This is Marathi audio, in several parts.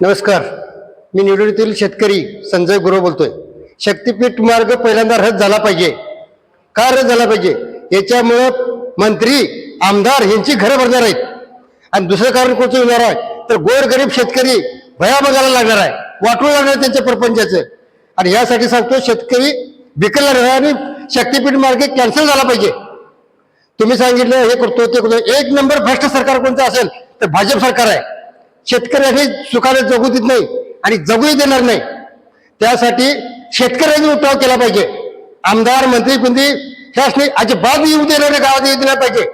नमस्कार. मी निवडणुकीतील शेतकरी संजय गुरव बोलतोय. शक्तीपीठ मार्ग पहिल्यांदा रद्द झाला पाहिजे. का रद्द झाला पाहिजे? याच्यामुळं मंत्री आमदार यांची घरं भरणार आहेत. आणि दुसरं कारण कोणतं होणार आहे? तर गोरगरीब शेतकरी भया बघायला लागणार आहे. वाटू लागणार आहे त्यांच्या प्रपंचाचं. आणि यासाठी सांगतो शेतकरी बिकलला राहणार आणि शक्तीपीठ मार्ग कॅन्सल झाला पाहिजे. तुम्ही सांगितलं हे करतो ते करतो. एक नंबर भ्रष्ट सरकार कोणतं असेल तर भाजप सरकार आहे. शेतकऱ्याने सुखाने जगू देत नाही आणि जगूही देणार नाही. त्यासाठी शेतकऱ्यांनी उठाव केला पाहिजे. आमदार मंत्री पिंत्री शासनी अजिबात येऊ देणार नाही गावात येऊ दिला पाहिजे.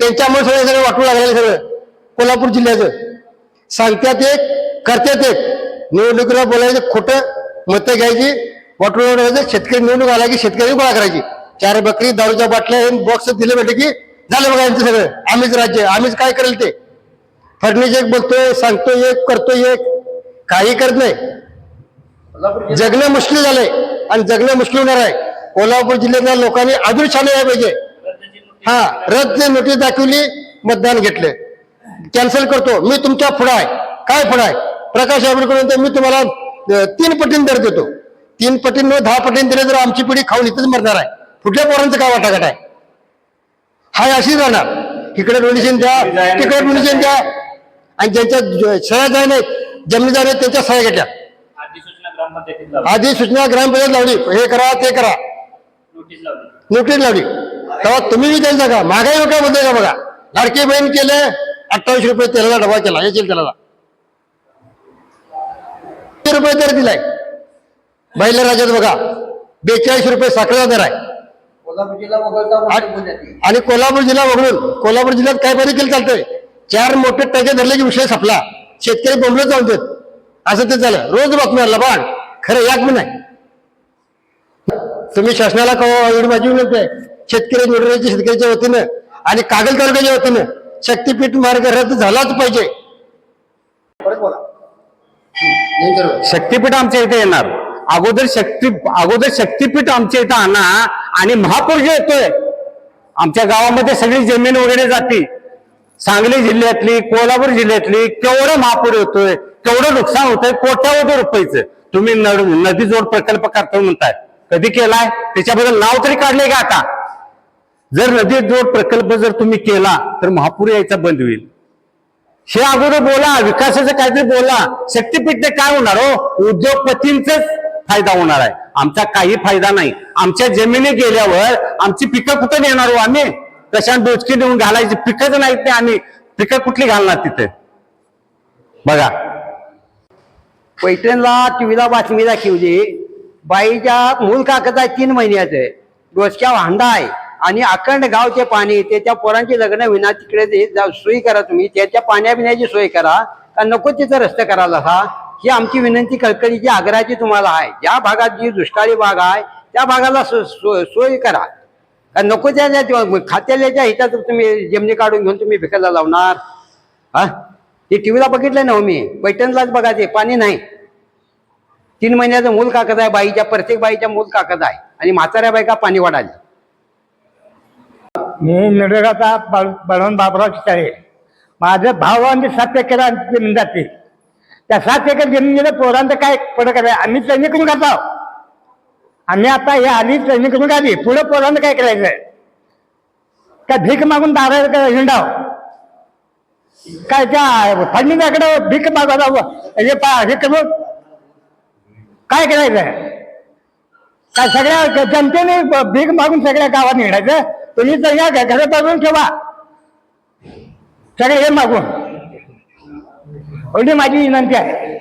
त्यांच्यामुळे सगळे सगळे वाटू लागलेलं सगळं. कोल्हापूर जिल्ह्याचं. सांगत्यात एक करत्यात एक. निवडणुकीला बोलायचं खोटं मतं घ्यायची वाटू लागायचं शेतकरी निवडणूक आला की शेतकरी गोळा करायची. चार बकरी दारूच्या बाटल्या बॉक्स दिले भेटे की झालं बघा यांचं सगळं. आम्हीच राज्य आम्हीच काय करेल ते? फडणीस एक बोलतोय सांगतोय एक करतोय एक. काही करत नाही. जगणं मुश्किल झालंय आणि जगणं मुश्किल होणार आहे. कोल्हापूर जिल्ह्यातल्या लोकांनी अजून छान यायला पाहिजे. हा रद्द नोटीस दाखवली मतदान घेतलं कॅन्सल करतो. मी तुमच्या पुढं आहे. काय पुढं आहे? प्रकाश आंबेडकर मी तुम्हाला तीन पटीन दर देतो. तीन पटीन दहा पटीन दिले तर आमची पिढी खाऊन इथंच मरणार आहे. कुठल्या पोरांचं काय वाटाघाट आहे? हाय अशीच राहणार. इकडे डोनेशन द्या तिकडे डोनेशन द्या. आणि ज्यांच्या सह्या जाय नाहीत जमिनी जाय नाहीत त्यांच्या सह्या घेतल्या. आधी सूचना ग्रामपंचायत लावली. हे करा ते करा. नोटीस लावली. नोटीस लावली. तेव्हा तुम्ही बी द्यायचा का महागाई काय म्हणते का बघा. लाडकी बहीण केले अठ्ठावीस रुपये तेलाला डबा केला. याची तेलाला किती रुपये दर दिलाय. बैल राज्यात बघा. बेचाळीस रुपये साखरेचा दर आहे. आणि कोल्हापूर जिल्हा वगळून कोल्हापूर जिल्ह्यात काय बरे केलं चालतंय. चार मोठे टगे धरले की विषय संपला. शेतकरी बोंबले जाऊन देत. असं ते झालं. रोज बातम्या लबाड. खरं याक मी नाही. तुम्ही शासनाला कवा एवढी माझी विनंती आहे? शेतकरी निवडण्याच्या शेतकऱ्याच्या वतीनं आणि कागल तालुक्याच्या वतीनं शक्तीपीठ मार्ग रद्द झालाच पाहिजे. शक्तीपीठ आमच्या इथे येणार. अगोदर शक्ती अगोदर शक्तीपीठ आमच्या इथं आणा आणि महापूर जे येतोय. आमच्या गावामध्ये सगळी जमीन वगैरे जाती. सांगली जिल्ह्यातली कोल्हापूर जिल्ह्यातली केवढं महापूर होतोय केवढं नुकसान होतंय कोट्यावधी रुपयाचं. तुम्ही नदी जोड प्रकल्प करतो म्हणताय. कधी केलाय? त्याच्याबद्दल नाव तरी काढले का आता? जर नदी जोड प्रकल्प जर तुम्ही केला तर महापूर यायचा बंद होईल. हे अगोदर बोला विकासाचं काहीतरी बोला. शक्तीपीठने काय होणार हो? उद्योगपतींच फायदा होणार आहे. आमचा काही फायदा नाही. आमच्या जमिनी गेल्यावर आमची पिकं कुठं नेणार हो आम्ही? कशा डोचकी देऊन घालायची? पिकच नाहीत ते आम्ही. पिकं कुठली घालणार तिथे? बघा. पैठणला टीव्हीला बातमी दाखवली बाईच्या मूल काकत आहे तीन महिन्याचं. डोसक्या वांदा आहे. आणि अखंड गावचे पाणी ते त्या पोरांची लग्न विना तिकडे ते जा- करा तुम्ही. त्याच्या पाण्या पिण्याची सोय करा. का नको तिथं रस्ते करायला हा? ही आमची विनंती कळकळीची आग्रहाची तुम्हाला आहे. ज्या भागात जी दुष्काळी भाग आहे त्या भागाला सो- सो- सोय करा. नको त्या खात्याला खात्याच्या हिच्यात तुम्ही जमिनी काढून घेऊन तुम्ही भिकायला लावणार. हा? ते टी व्हीला बघितलं ना हो मी. पैठणलाच बघा ते पाणी नाही. तीन महिन्याचं मूल काकत आहे बाईच्या प्रत्येक बाईच्या मूल काकत आहे. आणि म्हाताऱ्या बायका पाणी वाढाली. मी निडगाचा बळवण बाबराव चिताळे माझं भावांची सात एकर जमीन जाते. त्या सात एकर जमिनीला पोरांचं काय पडत करायचं? आम्ही सैनिक करून खातो आम्ही आता हे आली ट्रेनिंग करून आली पुढे पोरांना काय करायचं काय भीक मागून दारा हिंडाव? काय त्या फडणीकडे भीक मागायला हे पा हे करून काय करायचं काय सगळ्या जनतेने भीक मागून सगळ्या गावात निघायचं तुम्ही तर या घरात बाजून ठेवा. सगळे हे मागून. एवढी माझी विनंती आहे.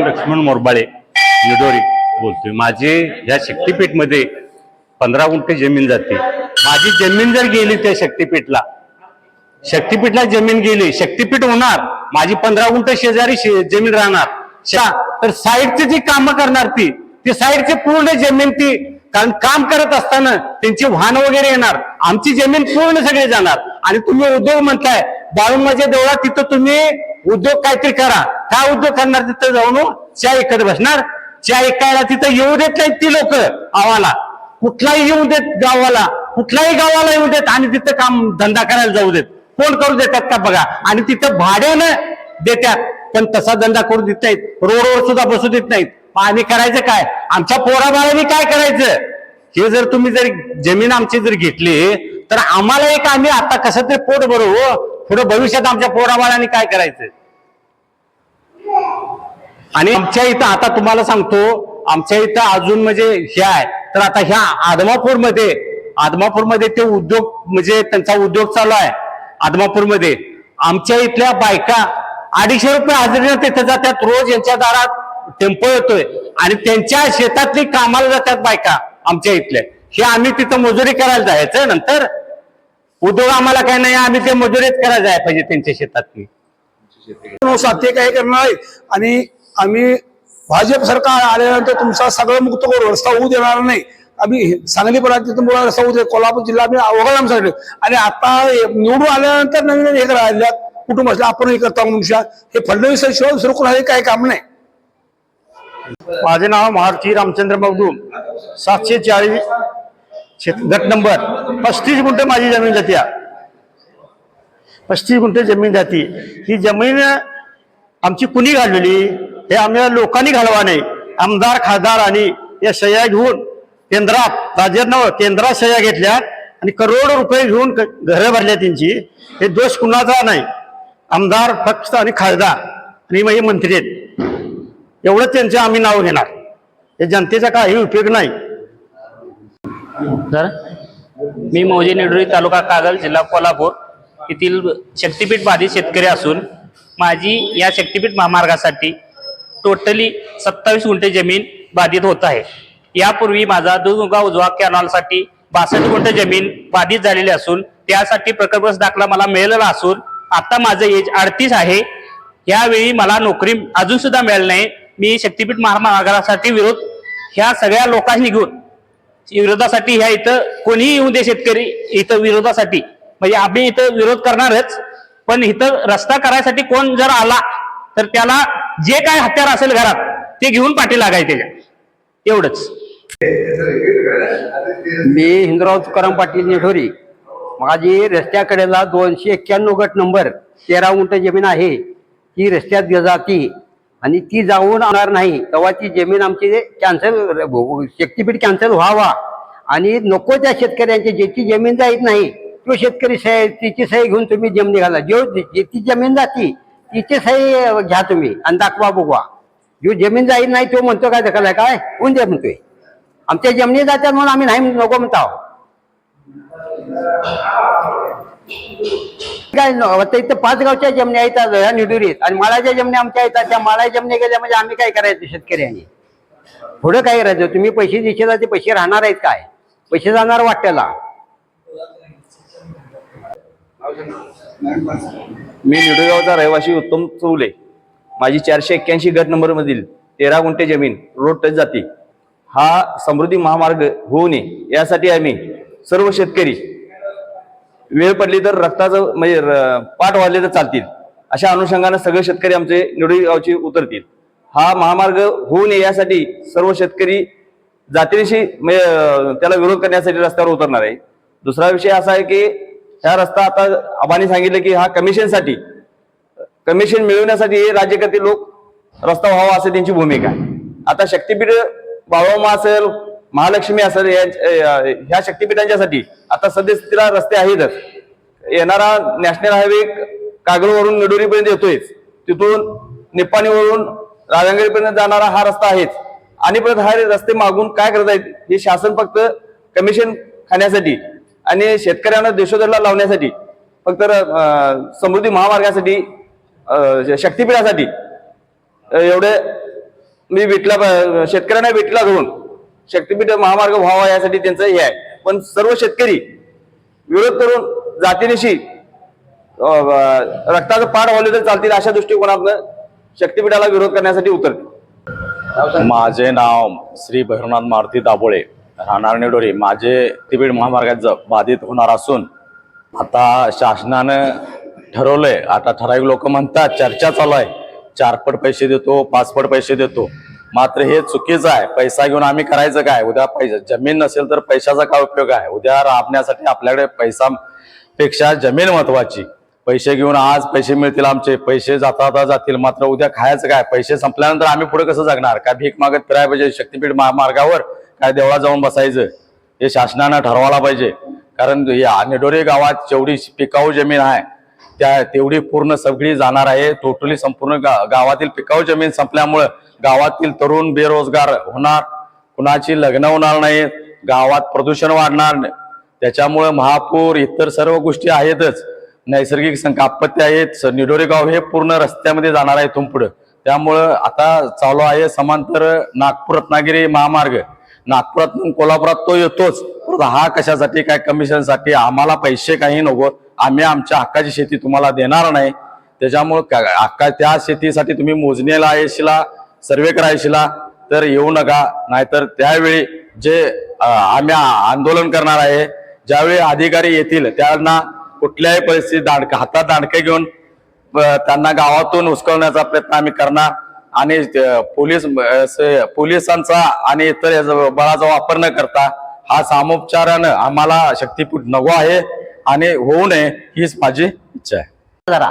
लक्ष्मण मोरबाळे निडोरी. बोलतोय. माझे या शक्तीपीठमध्ये पंधरा गुंठे जमीन जाते. माझी जमीन जर गेली त्या शक्तीपीठला शक्तीपीठला जमीन गेली शक्तीपीठ होणार माझी पंधरा गुंठ शेजारी शे- जमीन राहणार. तर साईडची जी कामं करणार ती ती साईडची पूर्ण जमीन ती कारण काम करत असताना त्यांची वाहन वगैरे येणार. आमची जमीन पूर्ण सगळे जाणार. आणि तुम्ही उद्योग म्हणताय बाळूमाच्या देवळा तिथं तुम्ही उद्योग काहीतरी करा. काय उद्योग करणार तिथं जाऊन? चहा एकत्र बसणार. जे ऐकायला तिथं येऊ देत नाहीत ती लोक आवाला कुठलाही येऊ देत गावाला. कुठल्याही गावाला येऊ देत आणि तिथं काम धंदा करायला जाऊ देत. कोण करू देतात का बघा? आणि तिथं भाड्यानं देतात. पण तसा धंदा करू देत नाहीत. रोडवर सुद्धा बसू देत नाहीत. पाणी करायचं काय? आमच्या पोराबाळांनी काय करायचं? हे जर तुम्ही जर जमीन आमची जर घेतली तर आम्हाला एक आम्ही आता कसं तरी पोट भरू हो? पुढं पुढे भविष्यात आमच्या पोराबाळांनी काय करायचं? आणि आमच्या इथं आता तुम्हाला सांगतो आमच्या इथं अजून म्हणजे हे आहे. तर आता ह्या आदमापूरमध्ये आदमापूरमध्ये ते उद्योग म्हणजे त्यांचा उद्योग चालू आहे. आदमापूरमध्ये. आमच्या इथल्या बायका अडीचशे रुपये हजेरीनं तिथे जातात. रोज यांच्या दारात टेम्पो येतोय. आणि त्यांच्या शेतातली कामाला जातात बायका आमच्या इथल्या हे आम्ही तिथं मजुरी करायला जायचं नंतर. उद्योग आम्हाला काय नाही आम्ही ते मजुरीच करायला जायला पाहिजे त्यांच्या शेतातली. साध्य काय करणार आणि आम्ही भाजप सरकार आल्यानंतर तुमचा सगळं मुक्त करू रस्ता होऊ देणार नाही. आम्ही सांगली तिथून मुळा रस्ता होऊ दे. कोल्हापूर जिल्हा आम्ही अवघड आमच्याकडे आणि आता निवडून आल्यानंतर नवीन हे करायला कुटुंब असलं आपण हे करता मनुष्या हे फडणवीस शिवाय सुरकुला हे काही काम नाही. माझे नाव महारथी रामचंद्र मगदूम. सातशे चाळीस गट नंबर. पस्तीस गुंठे माझी जमीन जाते. पस्तीस गुंठे जमीन जाती. ही जमीन आमची कुणी घालवली? हे आम्हाला लोकांनी घालवा नाही. आमदार खासदार आणि या सह्या घेऊन केंद्रात राज्यात केंद्रात सह्या घेतल्या आणि करोड रुपये घेऊन घरं भरल्या त्यांची. हे दोष कुणाचा नाही. आमदार फक्त आणि खासदार आणि मग हे मंत्री आहेत. एवढं त्यांचे आम्ही नाव घेणार. हे जनतेचा काही उपयोग नाही. तर मी मौजे निडोरी तालुका कागल जिल्हा कोल्हापूर. येथील शक्तीपीठ बाधित शेतकरी असून माझी या शक्तीपीठ महामार्गासाठी टोटली सत्तावीस गुंठे जमीन बाधित होत आहे. यापूर्वी माझा दुर्गा उजवा कॅनॉलसाठी बासष्ट गुंठे जमीन बाधित झालेली असून त्यासाठी प्रकल्प दाखला मला मिळालेला असून आता माझं एज अडतीस आहे. यावेळी मला नोकरी अजून सुद्धा मिळाली नाही. मी शक्तीपीठ महामार्गासाठी विरोध ह्या सगळ्या लोकांनी घेऊन विरोधासाठी ह्या इथं कोणीही येऊ दे शेतकरी इथं विरोधासाठी. म्हणजे आम्ही इथं विरोध करणारच पण इथं रस्ता करायसाठी कोण जर आला तर त्याला जे काय हत्यार असेल घरात ते घेऊन पाठी लागाय त्याच्या. एवढंच. मी हिंदराव तुकाराम पाटील नेठोरी. माझी रस्त्याकडेला दोनशे एक्क्याण्णव गट नंबर तेरा उंट जमीन आहे. ती रस्त्यात जाती आणि ती जाऊन आणणार नाही तेव्हा ती जमीन आमची कॅन्सल शक्तीपीठ कॅन्सल व्हावा. आणि नको त्या शेतकऱ्यांची ज्याची जमीन जाईत नाही तो शेतकरी सह तिची सही घेऊन तुम्ही जमिनी घाला. जो ज्याची जमीन जाती तिची सही घ्या तुम्ही आणि दाखवा बघवा. जो जमीन जाईल नाही तो म्हणतो काय दखल आहे काय? कोण दे म्हणतोय? आमच्या जमिनी जातात म्हणून आम्ही नाही नको म्हणतो आहो काय न- आता इथं पाच गावच्या जमिनी येतात ह्या निडुरीत. आणि माळाच्या जमिनी आमच्या येतात त्या माळा जमण्या गेल्या म्हणजे आम्ही काय करायचं शेतकऱ्यांनी? पुढं काय करायचं? तुम्ही पैसे दिशेला ते पैसे राहणार आहेत काय? पैसे जाणार वाट्याला? मी निडुगावचा रहिवासी उत्तम चौले. माझी चारशे एक्क्याऐंशी गट नंबर मधील तेरा गुंठे जमीन रोड टच जाती. हा समृद्धी महामार्ग होऊ नये यासाठी आम्ही सर्व शेतकरी वेळ पडली तर रक्ताचं म्हणजे र- पाठ वाढले तर चालतील. अशा अनुषंगाने सगळे शेतकरी आमचे निडुगावचे उतरतील. हा महामार्ग होऊ नये यासाठी सर्व शेतकरी जातीनिशी म्हणजे त्याला विरोध करण्यासाठी रस्त्यावर उतरणार आहे. दुसरा विषय असा आहे की हा रस्ता आता आबांनी सांगितलं की हा कमिशनसाठी कमिशन मिळवण्यासाठी हे राज्यकर्ते लोक रस्ता व्हावा असं त्यांची भूमिका आहे. आता शक्तीपीठ बाळोमा असेल महालक्ष्मी असेल ह्या शक्तीपीठांच्यासाठी आता सद्यस्थितीला रस्ते आहेतच येणारा नॅशनल हायवे कागलवरून निडोरीपर्यंत येतोयच. तिथून निप्पाणीवरून राजांगडीपर्यंत जाणारा हा रस्ता आहेच. आणि परत हा रस्ते मागून काय करत आहेत हे शासन फक्त कमिशन खाण्यासाठी आणि शेतकऱ्यांना देशोधडला लावण्यासाठी फक्त समृद्धी महामार्गासाठी शक्तीपीठासाठी एवढे मी विटला शेतकऱ्यांना विटला धरून शक्तीपीठ महामार्ग व्हावा यासाठी त्यांचं हे आहे. पण सर्व शेतकरी विरोध करून जातीनिशी रक्ताचं पाठ व्हावले तर चालतील अशा दृष्टिकोनातनं शक्तीपीठाला विरोध करण्यासाठी उतरते माझे नाव श्री भैरवनाथ मारुती दाभोळे. राहणार निडोरी माझे तिबीड महामार्गात बाधित होणार असून आता शासनानं ठरवलंय. आता ठराविक लोक म्हणतात चर्चा चालू आहे. चारपट पैसे देतो पाचपट पैसे देतो. मात्र हे चुकीचं आहे. पैसा घेऊन आम्ही करायचं काय? उद्या पैसा जमीन नसेल तर पैशाचा काय उपयोग आहे? उद्या राबण्यासाठी आपल्याकडे पैसा पेक्षा जमीन महत्वाची. पैसे घेऊन आज पैसे मिळतील आमचे. पैसे जाता जाता जातील. मात्र उद्या खायचं काय? पैसे संपल्यानंतर आम्ही पुढे कसं जगणार? काय भीक मागत फिरायला पाहिजे? शक्तीपीठ महामार्गावर काय देवळात जाऊन बसायचं हे शासनानं ठरवायला पाहिजे. कारण या निडोरे गावात जेवढी पिकाऊ जमीन आहे त्या तेवढी पूर्ण सगळी जाणार आहे. टोटली संपूर्ण गा- गावातील पिकाऊ जमीन संपल्यामुळं गावातील तरुण बेरोजगार होणार कुणाची लग्न होणार नाहीत गावात प्रदूषण वाढणार नाही. त्याच्यामुळं महापूर इतर सर्व गोष्टी आहेतच. नैसर्गिक संकापत्ती आहेत. स- निडोरे गाव हे पूर्ण रस्त्यामध्ये जाणार आहे इथून पुढं. त्यामुळं आता चालू आहे समांतर नागपूर रत्नागिरी महामार्ग. नागपुरातून कोल्हापुरात तो येतोच. परंतु हा कशासाठी काय कमिशनसाठी आम्हाला पैसे काही नको. आम्ही आमच्या हक्काची शेती तुम्हाला देणार नाही. त्याच्यामुळं का- हक्का त्या शेतीसाठी तुम्ही मोजणीला येशीला सर्वे करायशीला तर येऊ नका. नाहीतर त्यावेळी जे आम्ही आंदोलन करणार आहे ज्यावेळी अधिकारी येतील त्यांना कुठल्याही परिस्थितीत दांडक हातात दांडके घेऊन त्यांना गावातून उचकवण्याचा प्रयत्न आम्ही करणार. आणि पोलीस पोलिसांचा आणि इतर बळाचा वापर न करता हा सामोपचारानं आम्हाला शक्तीपीठ नको आहे आणि होऊ नये हीच माझी इच्छा आहे. जरा.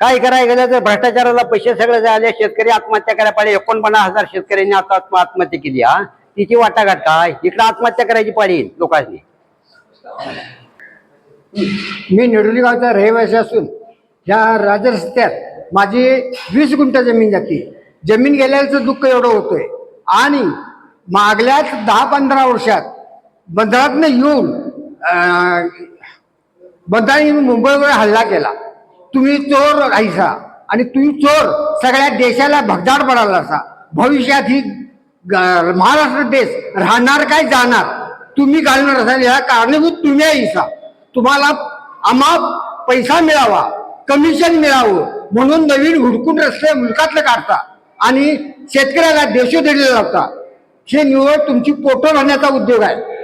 काय करायला गेलं तर भ्रष्टाचाराला पैसे सगळे झाले शेतकरी आत्महत्या करायला पाहिजे. एकोणपन्नास हजार शेतकऱ्यांनी आता आत्म- आत्महत्या केली हा. तिची वाटाघाट काय इकडे आत्महत्या करायची पाहिजे लोकांनी. मी निडोली गावचा रहिवासी असून या राजरस्त्यात माझी वीस गुंठ जमीन जाते. जमीन गेल्याचं दुःख एवढं होतोय. आणि मागल्याच दहा पंधरा वर्षात बंदरातनं येऊन अं, येऊन मुंबईवर हल्ला केला. तुम्ही चोर राहायचा आणि तुम्ही चोर सगळ्या देशाला भगदाड पडाला असा भविष्यात ही महाराष्ट्र देश राहणार काय जाणार? तुम्ही घालणार असाल या कारणीभूत तुम्ही आहे तुम्हाला आम्हा पैसा मिळावा कमिशन मिळावं म्हणून नवीन हुडकून रस्ते मुलकातलं काढता आणि शेतकऱ्याला देशोधडीला जातात हे निवड तुमची पोटं भरण्याचा उद्योग आहे.